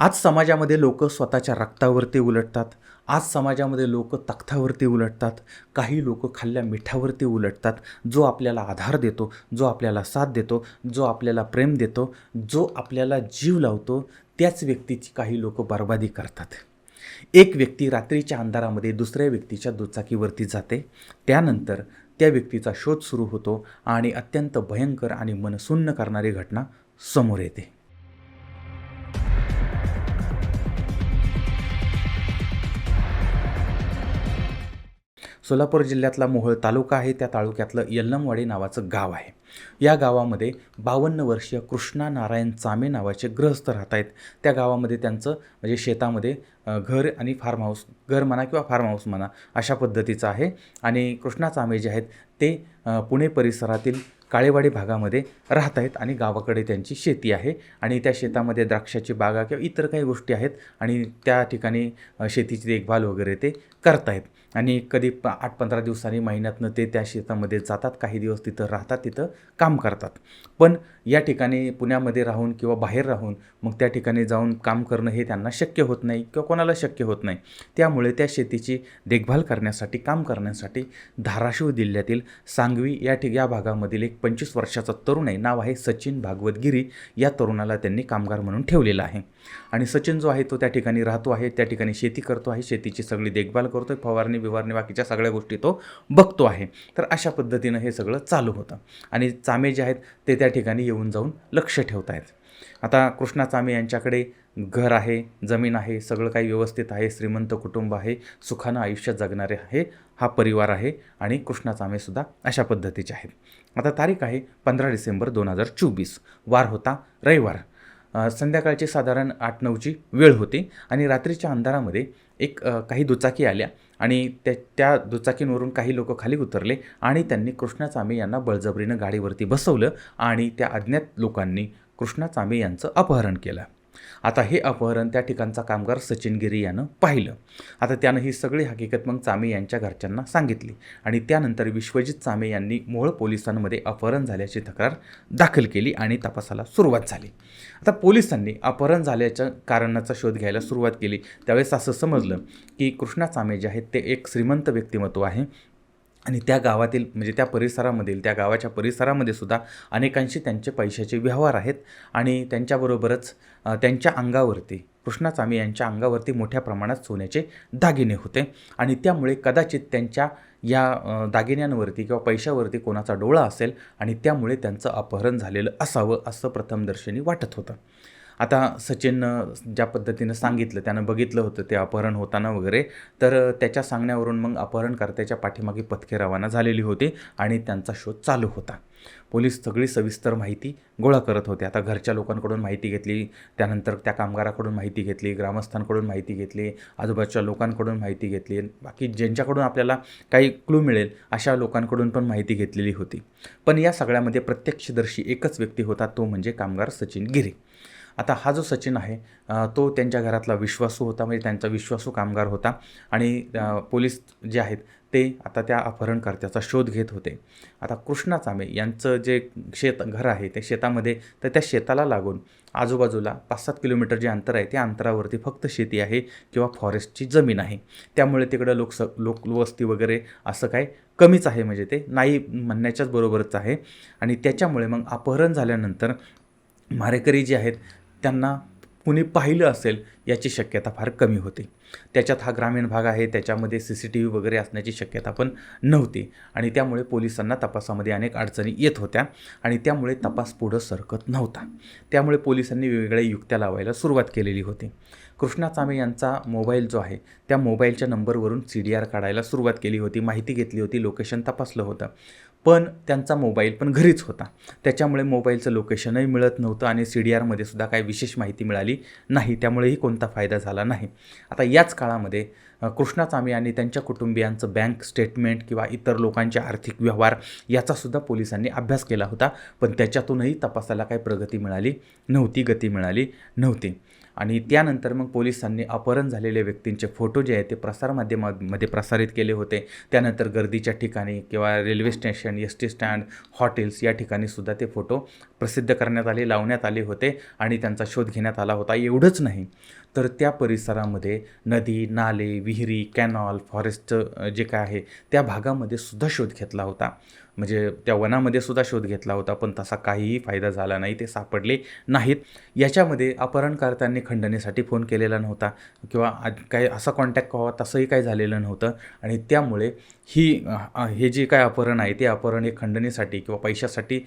आज समाजामध्ये लोक स्वतःच्या रक्तावरती उलटतात. आज समाजामध्ये लोक तख्तावरती उलटतात. काही लोक खाल्ल्या मिठावरती उलटतात. जो आपल्याला आधार देतो जो आपल्याला साथ देतो जो आपल्याला प्रेम देतो जो आपल्याला जीव लावतो त्याच व्यक्तीची काही लोक बर्बादी करतात. एक व्यक्ती रात्रीच्या अंधारामध्ये दुसऱ्या व्यक्तीच्या दुचाकीवरती जाते. त्यानंतर त्या व्यक्तीचा शोध सुरू होतो आणि अत्यंत भयंकर आणि मनसुन्न करणारी घटना समोर येते. सोलापूर जिल्ह्यातला मोहोळ तालुका आहे. त्या तालुक्यातलं यल्लमवाडी नावाचं गाव आहे. या गावामध्ये बावन्न वर्षीय कृष्णा नारायण चामे नावाचे गृहस्थ राहत आहेत त्या गावामध्ये त्यांचं म्हणजे शेतामध्ये घर आणि फार्म हाऊस घर म्हणा किंवा फार्म हाऊस म्हणा अशा पद्धतीचं आहे. आणि कृष्णा चामे जे आहेत ते पुणे परिसरातील काळेवाडी भागामध्ये राहत आहेत आणि गावाकडे त्यांची शेती आहे. आणि त्या शेतामध्ये द्राक्षाची बागा किंवा इतर काही गोष्टी आहेत आणि त्या ठिकाणी शेतीची देखभाल वगैरे ते करतायत. आणि कधी प आठ पंधरा दिवसांनी महिन्यातनं ते त्या शेतामध्ये जातात काही दिवस तिथं राहतात तिथं काम करतात. पण या ठिकाणी पुण्यामध्ये राहून किंवा बाहेर राहून मग त्या ठिकाणी जाऊन काम करणं हे त्यांना शक्य होत नाही किंवा कोणाला शक्य होत नाही. त्यामुळे त्या शेतीची देखभाल करण्यासाठी काम करण्यासाठी धाराशिव जिल्ह्यातील सांगवी या ठिक या भागामधील एक पंचवीस वर्षाचा तरुण आहे. नाव आहे सचिन भागवत गिरी या तरुणाला त्यांनी कामगार म्हणून ठेवलेला आहे. आणि सचिन जो आहे तो त्या ठिकाणी राहतो आहे त्या ठिकाणी शेती करतो आहे शेतीची सगळी देखभाल करतो आहे फवारणी बिवारणी बाकीच्या सगळ्या गोष्टी तो बघतो आहे. तर अशा पद्धतीनं हे सगळं चालू होतं. आणि चामे जे आहेत ते त्या ठिकाणी येऊन जाऊन लक्ष ठेवत आहेत. आता कृष्णा चामे यांच्याकडे घर आहे जमीन आहे सगळं काही व्यवस्थित आहे श्रीमंत कुटुंब आहे सुखानं आयुष्य जगणारे आहे हा परिवार आहे आणि कृष्णा चामेसुद्धा अशा पद्धतीचे आहेत. आता तारीख आहे पंधरा डिसेंबर दोन हजार चोवीस. वार होता रविवार. संध्याकाळची साधारण आठ नऊची वेळ होती आणि रात्रीच्या अंधारामध्ये एक काही दुचाकी आल्या आणि त्या त्या दुचाकींवरून काही लोक खाली उतरले आणि त्यांनी कृष्णा चामे यांना बळजबरीनं गाडीवरती बसवलं आणि त्या अज्ञात लोकांनी कृष्णा चामे यांचं अपहरण केलं. आता हे अपहरण त्या ठिकाणचा कामगार सचिन गिरी यानं पाहिलं. आता त्यानं ही सगळी हकीकत मग चामे यांच्या घरच्यांना सांगितली आणि त्यानंतर विश्वजित चामे यांनी मोहोळ पोलिसांमध्ये अपहरण झाल्याची तक्रार दाखल केली आणि तपासाला सुरुवात झाली. आता पोलिसांनी अपहरण झाल्याच्या कारणाचा शोध घ्यायला सुरुवात केली. त्यावेळेस असं समजलं की कृष्णा चामे जे आहेत ते एक श्रीमंत व्यक्तिमत्व आहे. आणि त्या गावातील म्हणजे त्या परिसरामधील त्या गावाच्या परिसरामध्ये सुद्धा अनेकांशी त्यांचे पैशाचे व्यवहार आहेत आणि त्यांच्याबरोबरच त्यांच्या अंगावरती कृष्णाचामी यांच्या अंगावरती मोठ्या प्रमाणात सोन्याचे दागिने होते आणि त्यामुळे कदाचित त्यांच्या या दागिन्यांवरती किंवा पैशावरती कोणाचा डोळा असेल आणि त्यामुळे त्यांचं अपहरण झालेलं असावं असं प्रथमदर्शनी वाटत होतं. आता सचिननं ज्या पद्धतीनं सांगितलं त्यानं बघितलं होतं ते अपहरण होताना वगैरे तर त्याच्या सांगण्यावरून मग अपहरणकर्त्याच्या पाठीमागे पथके रवाना झालेली होती आणि त्यांचा शोध चालू होता. पोलीस सगळी सविस्तर माहिती गोळा करत होते. आता घरच्या लोकांकडून माहिती घेतली त्यानंतर त्या कामगाराकडून माहिती घेतली ग्रामस्थांकडून माहिती घेतली आजूबाजूच्या लोकांकडून माहिती घेतली बाकी ज्यांच्याकडून आपल्याला काही क्लू मिळेल अशा लोकांकडून पण माहिती घेतलेली होती. पण या सगळ्यामध्ये प्रत्यक्षदर्शी एकच व्यक्ती होता तो म्हणजे कामगार सचिन गिरे. आता हा जो सचिन आहे तो त्यांच्या घरातला विश्वासू होता म्हणजे त्यांचा विश्वासू कामगार होता आणि पोलीस जे आहेत ते आता त्या अपहरणकर्त्याचा शोध घेत होते. आता कृष्णा चामे यांचं जे शेत घर आहे ते शेतामध्ये तर त्या शेताला लागून आजूबाजूला पाच सात किलोमीटर जे अंतर आहे त्या अंतरावरती फक्त शेती आहे किंवा फॉरेस्टची जमीन आहे. त्यामुळे तिकडं लोकस लोकवस्ती वगैरे असं काय कमीच आहे म्हणजे ते नाही म्हणण्याच्याच बरोबरच आहे. आणि त्याच्यामुळे मग अपहरण झाल्यानंतर मारेकरी जे आहेत त्यांना कुणी पाहिलं असेल याची शक्यता फार कमी होती. त्याच्यात हा ग्रामीण भाग आहे त्याच्यामध्ये सी सी टी व्ही वगैरे असण्याची शक्यता पण नव्हती. आणि त्यामुळे पोलिसांना तपासामध्ये अनेक अडचणी येत होत्या आणि त्यामुळे तपास पुढं सरकत नव्हता. त्यामुळे पोलिसांनी वेगवेगळ्या युक्त्या लावायला सुरुवात केलेली होती. कृष्णा चामे यांचा मोबाईल जो आहे त्या मोबाईलच्या नंबरवरून सी डी आर काढायला सुरुवात केली होती माहिती घेतली होती लोकेशन तपासलं होतं. पण त्यांचा मोबाईल पण घरीच होता. त्याच्यामुळे मोबाईलचं लोकेशनही मिळत नव्हतं आणि सी डी आरमध्ये सुद्धा काही विशेष माहिती मिळाली नाही. त्यामुळेही कोणता फायदा झाला नाही. आता याच काळामध्ये कृष्णाचामी आणि त्यांच्या कुटुंबियांचं बँक स्टेटमेंट किंवा इतर लोकांचे आर्थिक व्यवहार याचासुद्धा पोलिसांनी अभ्यास केला होता. पण त्याच्यातूनही तपासाला काही प्रगती मिळाली नव्हती गती मिळाली नव्हती. आणि त्यानंतर मग पोलिसांनी अपहरण झालेल्या व्यक्तींचे फोटो जे आहेत ते प्रसारमाध्यमामध्ये प्रसारित केले होते. त्यानंतर गर्दीच्या ठिकाणी किंवा railway station S T stand hotels या ठिकाणी सुद्धा ते फोटो प्रसिद्ध करण्यात आले लावण्यात आले होते आणि त्यांचा शोध घेण्यात आला होता. एवढंच नाही तर त्या परिसरामध्ये नदी नाले विहिरी कॅनॉल फॉरेस्टचं जे काय आहे त्या भागामध्ये सुद्धा शोध घेतला होता. म्हणजे त्या वनामध्ये सुद्धा शोध घेतला होता पण तसा काहीही फायदा झाला नाही ते सापडले नाहीत. याच्यामध्ये अपहरणकर्त्यांनी खंडणीसाठी फोन केलेला नव्हता किंवा काही असा कॉन्टॅक्ट व्हावा तसंही काही झालेलं नव्हतं. आणि त्यामुळे ही हे जे काय अपहरण आहे ते अपहरण हे खंडणीसाठी किंवा पैशासाठी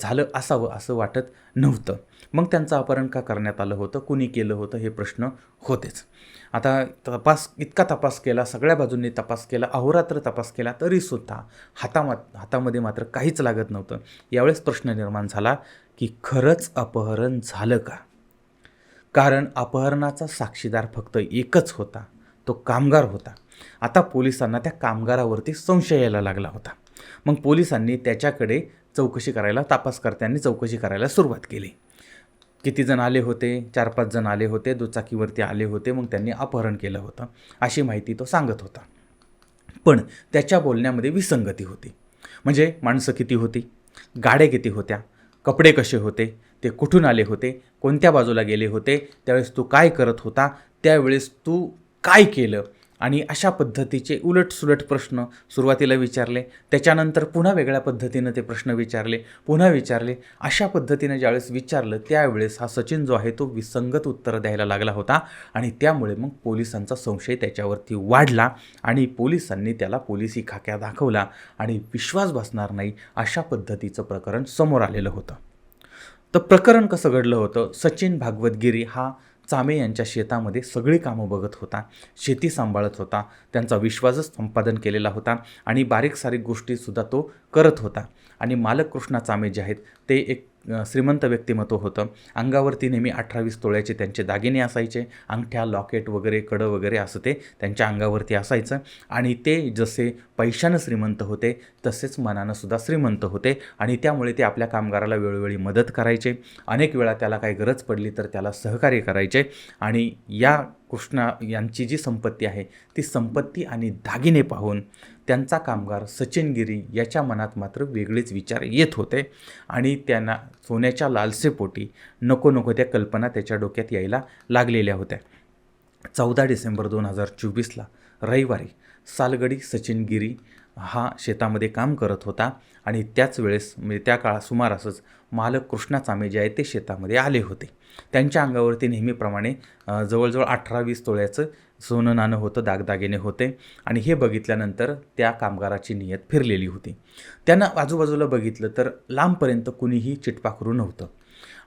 झालं असावं असं वाटत नव्हतं. मग त्यांचं अपहरण का करण्यात आलं होतं? कुणी केलं होतं? हे प्रश्न होतेच. आता तपास इतका तपास केला सगळ्या बाजूंनी तपास केला अहोरात्र तपास केला तरीसुद्धा हातामा हातामध्ये मात्र काहीच लागत नव्हतं. यावेळेस प्रश्न निर्माण झाला की खरंच अपहरण झालं का? कारण अपहरणाचा साक्षीदार फक्त एकच होता. तो कामगार होता. आता पोलिसांना त्या कामगारावरती संशय यायला लागला होता. मग पोलिसांनी त्याच्याकडे चौकशी करायला तपासकर्त्यांनी चौकशी करायला सुरुवात केली. किती जण आले होते? चार पाच जण आले होते दुचाकीवरती आले होते मग त्यांनी अपहरण केलं होतं अशी माहिती तो सांगत होता. पण त्याच्या बोलण्यामध्ये विसंगती होती. म्हणजे माणसं किती होती? गाड्या किती होत्या? कपडे कसे होते? ते कुठून आले होते? कोणत्या बाजूला गेले होते? त्यावेळेस तू काय करत होता? त्यावेळेस तू काय केलं? आणि अशा पद्धतीचे उलटसुलट प्रश्न सुरुवातीला विचारले त्याच्यानंतर पुन्हा वेगळ्या पद्धतीनं ते प्रश्न विचारले पुन्हा विचारले. अशा पद्धतीनं ज्यावेळेस विचारलं त्यावेळेस हा सचिन जो आहे तो विसंगत उत्तरं द्यायला लागला होता आणि त्यामुळे मग पोलिसांचा संशय त्याच्यावरती वाढला आणि पोलिसांनी त्याला पोलिसी खाक्या दाखवला आणि विश्वास बसणार नाही अशा पद्धतीचं प्रकरण समोर आलेलं होतं. तर प्रकरण कसं घडलं होतं? सचिन भागवतगिरी हा चामे यांच्या शेतामध्ये सगळी कामं बघत होता शेती सांभाळत होता त्यांचा विश्वासच संपादन केलेला होता आणि बारीक सारीक गोष्टीसुद्धा तो करत होता. आणि मालक कृष्णा चामे जे आहेत ते एक श्रीमंत व्यक्तिमत्व होतं. अंगावरती नेहमी अठरावीस तोळ्याचे त्यांचे दागिने असायचे. अंगठ्या लॉकेट वगैरे कडं वगैरे असं ते त्यांच्या अंगावरती असायचं. आणि ते जसे पैशानं श्रीमंत होते तसेच मनानंसुद्धा श्रीमंत होते. आणि त्यामुळे ते आपल्या कामगाराला वेळोवेळी मदत करायचे. अनेक वेळा त्याला काही गरज पडली तर त्याला सहकार्य करायचे. आणि या कृष्णा यांची जी संपत्ती आहे ती संपत्ती आणि दागिने पाहून त्यांचा कामगार सचिन गिरी याच्या मनात मात्र वेगळेच विचार येत होते आणि त्यांना सोन्याच्या लालसेपोटी नको नको त्या कल्पना त्याच्या डोक्यात यायला लागलेल्या होत्या. चौदा डिसेंबर दोन हजार चोवीसला रविवारी सालगडी सचिन गिरी हा शेतामध्ये काम करत होता आणि त्याच वेळेस म्हणजे त्या काळा सुमारासच मालक कृष्णा चामे जे आहे ते शेतामध्ये आले होते. त्यांच्या अंगावरती नेहमीप्रमाणे जवळजवळ अठरा वीस तोळ्याचं सोनं नाणं होतं दागदागिने होते. आणि हे बघितल्यानंतर त्या कामगाराची नियत फिरलेली होती. त्यानं आजूबाजूला बघितलं तर लांबपर्यंत कुणीही चिटपाखरू नव्हतं.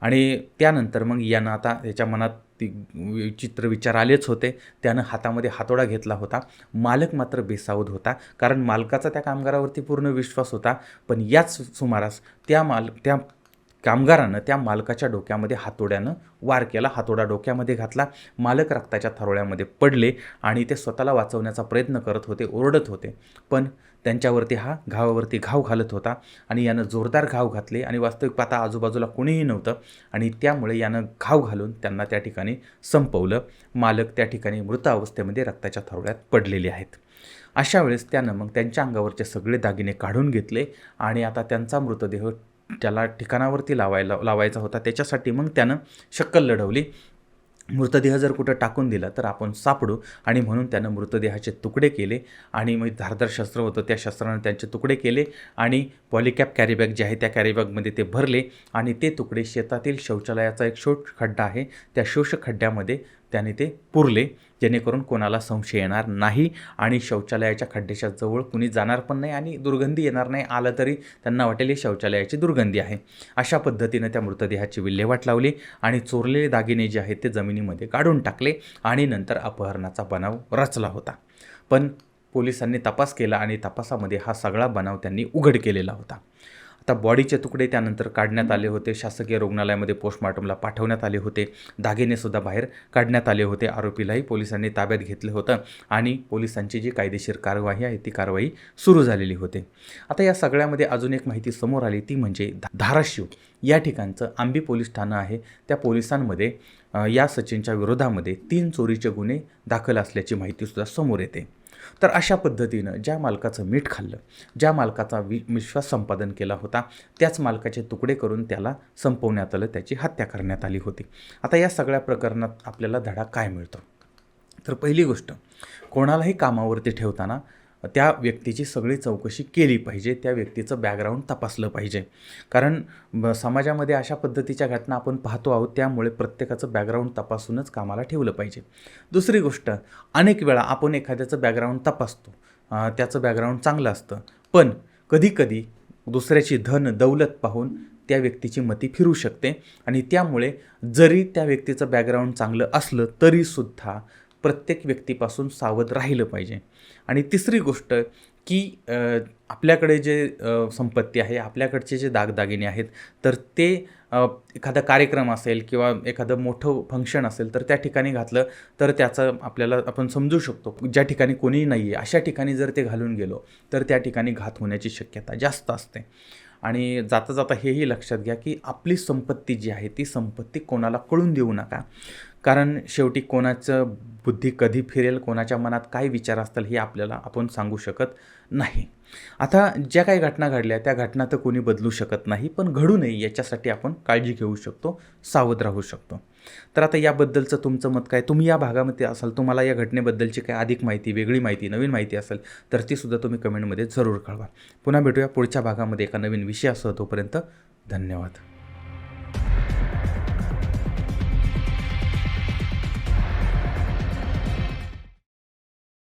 आणि त्यानंतर मग यानं आता याच्या मनात ती विचित्र विचार आलेच होते. त्यानं हातामध्ये हातोडा घेतला होता. मालक मात्र बेसावध होता. कारण मालकाचा त्या कामगारावरती पूर्ण विश्वास होता. पण याच सुमारास त्या माल त्या कामगारानं त्या मालकाच्या डोक्यामध्ये हातोड्यानं वार केला. हातोडा डोक्यामध्ये घातला. मालक रक्ताच्या थरोळ्यामध्ये पडले आणि ते स्वतःला वाचवण्याचा प्रयत्न करत होते ओरडत होते. पण त्यांच्यावरती हा घावावरती घाव घालत होता आणि यानं जोरदार घाव घातले आणि वास्तविक पाहता आजूबाजूला कोणीही नव्हतं आणि त्यामुळे यानं घाव घालून त्यांना त्या ठिकाणी संपवलं. मालक त्या ठिकाणी मृत अवस्थेमध्ये रक्ताच्या थरोळ्यात पडलेले आहेत. अशा वेळेस त्यानं मग त्यांच्या अंगावरचे सगळे दागिने काढून घेतले आणि आता त्यांचा मृतदेह त्याला ठिकाणावरती लावायला लावायचा होता. त्याच्यासाठी मग त्यानं शक्कल लढवली. मृतदेह जर कुठं टाकून दिला तर आपण सापडू. आणि म्हणून त्यानं मृतदेहाचे तुकडे केले आणि मग धारदार शस्त्र होतं. त्या शस्त्रानं त्यांचे तुकडे केले आणि पॉलिकॅप कॅरीबॅग जे आहे त्या कॅरीबॅगमध्ये ते भरले आणि ते तुकडे शेतातील शौचालयाचा एक शोष खड्डा आहे. त्या शोष खड्ड्यामध्ये त्याने ते पुरले. जेणेकरून कोणाला संशय येणार नाही आणि शौचालयाच्या खड्ड्याच्या जवळ कुणी जाणार पण नाही आणि दुर्गंधी येणार नाही आलं तरी त्यांना वाटेल ही शौचालयाची दुर्गंधी आहे. अशा पद्धतीनं त्या मृतदेहाची विल्हेवाट लावली आणि चोरलेले दागिने जे आहेत ते जमिनीमध्ये काढून टाकले आणि नंतर अपहरणाचा बनाव रचला होता. पण पोलिसांनी तपास केला आणि तपासामध्ये हा सगळा बनाव त्यांनी उघड केलेला होता. आता बॉडीचे तुकडे त्यानंतर काढण्यात आले होते. शासकीय रुग्णालयामध्ये पोस्टमॉर्टमला पाठवण्यात आले होते. दागिनेसुद्धा बाहेर काढण्यात आले होते. आरोपीलाही पोलिसांनी ताब्यात घेतलं होतं आणि पोलिसांची जी कायदेशीर कारवाई आहे ती कारवाई सुरू झालेली होते. आता या सगळ्यामध्ये अजून एक माहिती समोर आली ती म्हणजे धाराशिव या ठिकाणचं आंबी पोलीस ठाणं आहे. त्या पोलिसांमध्ये या सचिनच्या विरोधामध्ये तीन चोरीचे गुन्हे दाखल असल्याची माहितीसुद्धा समोर येते. तर अशा पद्धतीनं ज्या मालकाचं मीठ खाल्लं ज्या मालकाचा वि विश्वास संपादन केला होता त्याच मालकाचे तुकडे करून त्याला संपवण्यात आलं त्याची हत्या करण्यात आली होती. आता या सगळ्या प्रकरणात आपल्याला धडा काय मिळतो? तर पहिली गोष्ट कोणालाही कामावरती ठेवताना त्या व्यक्तीची सगळी चौकशी केली पाहिजे त्या व्यक्तीचं बॅकग्राऊंड तपासलं पाहिजे. कारण ब- समाजामध्ये अशा पद्धतीच्या घटना आपण पाहतो आहोत त्यामुळे प्रत्येकाचं बॅकग्राऊंड तपासूनच कामाला ठेवलं पाहिजे. दुसरी गोष्ट अनेक वेळा आपण एखाद्याचं बॅकग्राऊंड तपासतो. त्याचं बॅकग्राऊंड चांगलं असतं. पण कधीकधी दुसऱ्याची धन दौलत पाहून त्या व्यक्तीची मती फिरू शकते. आणि त्यामुळे जरी त्या व्यक्तीचं बॅकग्राऊंड चांगलं असलं तरीसुद्धा प्रत्येक व्यक्तीपासून सावध राहिलं पाहिजे. आणि तिसरी गोष्ट की आपल्याकडे जे संपत्ती आहे आपल्याकडचे जे दागदागिने आहेत तर ते एखादा कार्यक्रम असेल किंवा एखादं मोठं फंक्शन असेल तर त्या ठिकाणी घातलं तर त्याचं आपल्याला आपण समजू शकतो. ज्या ठिकाणी कोणीही नाही आहे अशा ठिकाणी जर ते घालून गेलो तर त्या ठिकाणी घात होण्याची शक्यता जास्त असते. आणि जाता जाता हेही लक्षात घ्या की आपली संपत्ती जी आहे ती संपत्ती कोणाला कळून देऊ नका. कारण शेवटी कोणाचं बुद्धी कधी फिरेल कोणाच्या मनात काय विचार असतील हे आपल्याला आपण सांगू शकत नाही. आता ज्या काही घटना घडल्या त्या घटना तर कोणी बदलू शकत नाही पण घडू नये याच्यासाठी आपण काळजी घेऊ शकतो सावध राहू शकतो. तर आता याबद्दलचं तुमचं मत काय? तुम्ही या भागामध्ये असाल तुम्हाला या घटनेबद्दलची काय अधिक माहिती वेगळी माहिती नवीन माहिती असेल तर तीसुद्धा तुम्ही कमेंटमध्ये जरूर कळवा. पुन्हा भेटूया पुढच्या भागामध्ये एका नवीन विषयासह तोपर्यंत धन्यवाद.